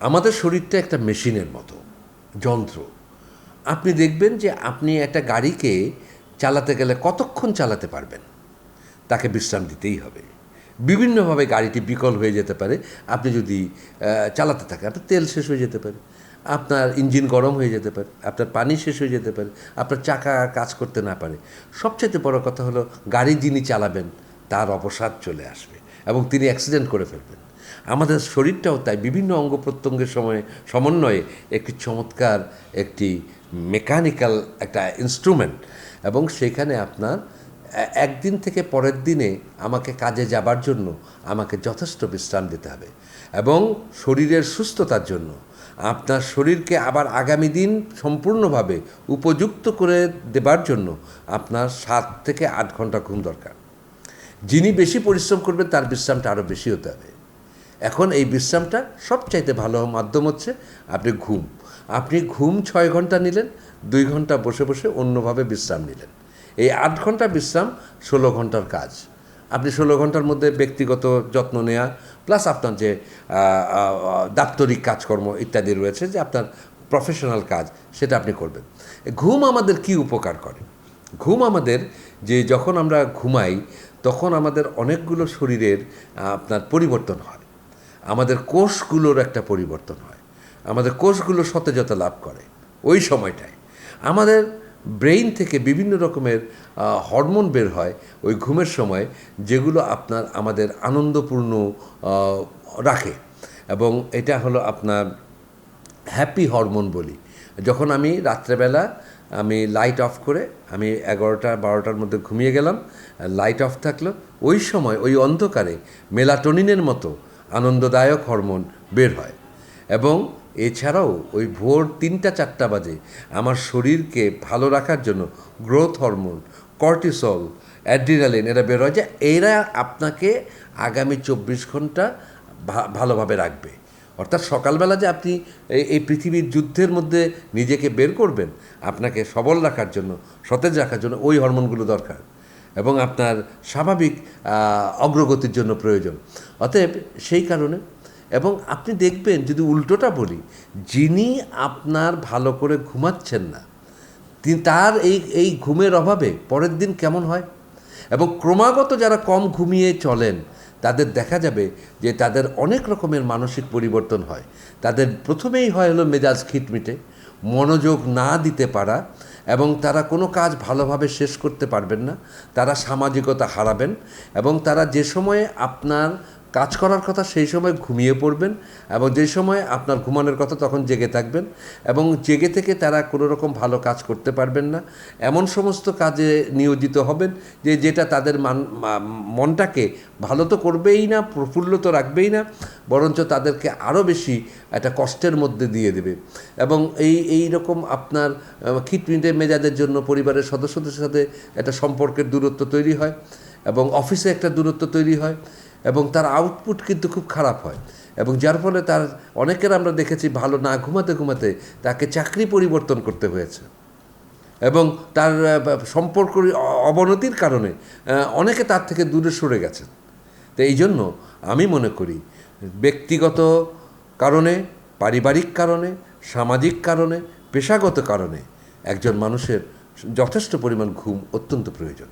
আমাদের শরীরটা একটা মেশিনের মতো, যন্ত্র। আপনি দেখবেন যে আপনি একটা গাড়িকে চালাতে গেলে কতক্ষণ চালাতে পারবেন? তাকে বিশ্রাম দিতেই হবে। বিভিন্নভাবে গাড়িটি বিকল হয়ে যেতে পারে। আপনি যদি চালাতে থাকেন, আপনার তেল শেষ হয়ে যেতে পারে। আপনার ইঞ্জিন গরম হয়ে যেতে পারে। আপনার পানি শেষ হয়ে যেতে পারে। আপনার চাকা কাজ করতে না পারে। সবচেয়ে বড় কথা হলো, গাড়ি যিনি চালাবেন, তার অবসাদ চলে আসবে এবং তিনি অ্যাক্সিডেন্ট করে ফেলবেন। আমাদের শরীরটাও তাই, বিভিন্ন অঙ্গ প্রত্যঙ্গের সময় সমন্বয়ে একটি চমৎকার একটি মেকানিক্যাল একটা ইনস্ট্রুমেন্ট এবং সেখানে আপনার একদিন থেকে পরের দিনে আমাকে কাজে যাবার জন্য আমাকে যথেষ্ট বিশ্রাম দিতে হবে এবং শরীরের সুস্থতার জন্য আপনার শরীরকে আবার আগামী দিন সম্পূর্ণভাবে উপযুক্ত করে দেবার জন্য আপনার সাত থেকে আট ঘণ্টা ঘুম দরকার। যিনি বেশি পরিশ্রম করবেন তার বিশ্রামটা আরও বেশি হতে হবে। এখন এই বিশ্রামটা সবচাইতে ভালো মাধ্যম হচ্ছে আপনি ঘুম। আপনি ঘুম ছয় ঘণ্টা নিলেন, দুই ঘণ্টা বসে বসে অন্যভাবে বিশ্রাম নিলেন। এই আট ঘণ্টা বিশ্রাম ষোলো ঘণ্টার কাজ। আপনি ষোলো ঘণ্টার মধ্যে ব্যক্তিগত যত্ন নেওয়া প্লাস আপনার যে দাপ্তরিক কাজকর্ম ইত্যাদি রয়েছে, যে আপনার প্রফেশনাল কাজ, সেটা আপনি করবেন। ঘুম আমাদের কি উপকার করে? ঘুম আমাদের, যে যখন আমরা ঘুমাই, তখন আমাদের অনেকগুলো শরীরের আপনার পরিবর্তন হয়। আমাদের কোষগুলোর একটা পরিবর্তন হয়। আমাদের কোষগুলো সতেজতা লাভ করে ওই সময়টায়। আমাদের ব্রেইন থেকে বিভিন্ন রকমের হরমোন বের হয় ওই ঘুমের সময় যেগুলো আপনার আমাদের আনন্দপূর্ণ রাখে। এবং এটা হলো আপনার হ্যাপি হরমোন বলি। যখন আমি রাত্রেবেলা আমি লাইট অফ করে আমি এগারোটা, বারোটার মধ্যে ঘুমিয়ে গেলাম, লাইট অফ থাকল, ওই সময়, ওই অন্ধকারে মেলাটোনিনের মতো আনন্দদায়ক হরমোন বের হয়। এবং এছাড়াও ওই ভোর তিনটা চারটা বাজে আমার শরীরকে ভালো রাখার জন্য গ্রোথ হরমোন, কর্টিসল, অ্যাড্রিনালিন এরা বের হয় যে এরা আপনাকে আগামী চব্বিশ ঘণ্টা ভালোভাবে রাখবে। অর্থাৎ সকালবেলা যে আপনি এই পৃথিবীর যুদ্ধের মধ্যে নিজেকে বের করবেন, আপনাকে সবল রাখার জন্য, সতেজ রাখার জন্য ওই হরমোনগুলো দরকার। এবং আপনার স্বাভাবিক অগ্রগতির জন্য প্রয়োজন। অতএব সেই কারণে এবং আপনি দেখবেন যদি উল্টোটা বলি, যিনি আপনার ভালো করে ঘুমাচ্ছেন না তিনি তার এই এই ঘুমের অভাবে পরের দিন কেমন হয়? এবং ক্রমাগত যারা কম ঘুমিয়ে চলেন, তাদের দেখা যাবে যে তাদের অনেক রকমের মানসিক পরিবর্তন হয়। তাদের প্রথমেই হয় হলো মেজাজ খিটমিটে, মনোযোগ না দিতে পারা এবং তারা কোনো কাজ ভালোভাবে শেষ করতে পারবেন না, তারা সামাজিকতা হারাবেন এবং তারা যে সময়ে আপনার কাজ করার কথা সেই সময় ঘুমিয়ে পড়বেন এবং যে সময় আপনার ঘুমানোর কথা তখন জেগে থাকবেন এবং জেগে থেকে তারা কোনো রকম ভালো কাজ করতে পারবেন না। এমন সমস্ত কাজে নিয়োজিত হবেন যে যেটা তাদের মান মনটাকে ভালো তো করবেই না, প্রফুল্ল তো রাখবেই না, বরঞ্চ তাদেরকে আরও বেশি একটা কষ্টের মধ্যে দিয়ে দেবে। এবং এই এই রকম আপনার খিটমিটে মেজাজের জন্য পরিবারের সদস্যদের সাথে একটা সম্পর্কের দূরত্ব তৈরি হয় এবং অফিসে একটা দূরত্ব তৈরি হয়। এবং তার আউটপুট কিন্তু খুব খারাপ হয়। এবং যার ফলে তার, অনেকের আমরা দেখেছি ভালো না ঘুমাতে ঘুমাতে তাকে চাকরি পরিবর্তন করতে হয়েছে। এবং তার সম্পর্ক অবনতির কারণে অনেকে তার থেকে দূরে সরে গেছেন। তো এই জন্য আমি মনে করি, ব্যক্তিগত কারণে, পারিবারিক কারণে, সামাজিক কারণে, পেশাগত কারণে একজন মানুষের যথেষ্ট পরিমাণ ঘুম অত্যন্ত প্রয়োজন।